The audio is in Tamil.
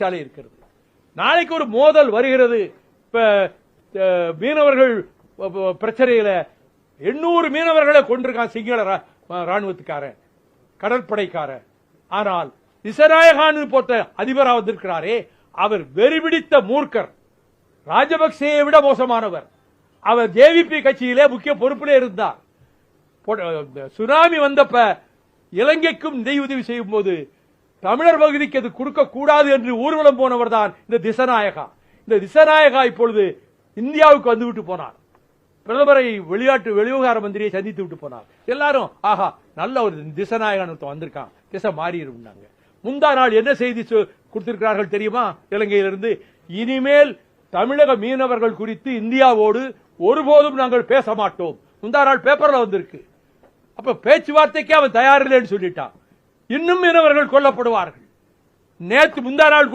சாலை இருக்கிறது. நாளைக்கு ஒரு மோதல் வருகிறது. இப்ப மீனவர்கள் பிரச்சனையில எண்ணூறு மீனவர்களை கொண்டிருக்கான் சிங்கள ராணுவத்துக்காரன் கடற்படைக்காரன். ஆனால் இசராயகான் போட்ட அதிபராக வந்திருக்கிறாரே அவர் வெறிபிடித்த மூர்க்கர். ராஜபக்சேயை விட மோசமானவர். அவர் ஜேவிபி கட்சியிலே முக்கிய பொறுப்பிலே இருந்தார். சுனாமி வந்தப்ப இலங்கைக்கும் நிதியுதவி செய்யும் போது தமிழர் பகுதிக்கு அது கொடுக்கக்கூடாது என்று ஊர்வலம் போனவர் தான் இந்த திசநாயகா. இந்த திசநாயகா இப்பொழுது இந்தியாவுக்கு வந்து விட்டு போனார். பிரதமரை வெளிநாட்டு வெளிவிவகார மந்திரியை சந்தித்து விட்டு போனார். எல்லாரும் ஆஹா நல்ல ஒரு திசநாயகன் ஒருத்தன் வந்திருக்கான். திசை மாறிடுனாங்க முந்தா நாள் என்ன செய்தி கொடுத்திருக்கிறார்கள் தெரியுமா? இலங்கையிலிருந்து. இனிமேல் தமிழக மீனவர்கள் குறித்து இந்தியாவோடு ஒருபோதும் நாங்கள் பேச மாட்டோம். முந்தா நாள் பேப்பர்ல வந்திருக்கு. அப்ப பேச்சுவார்த்தைக்கு அவன் தயாரில்லைன்னு சொல்லிட்டான். இன்னும் மீனவர்கள் கொல்லப்படுவார்கள். நேற்று முந்தா நாள் கூட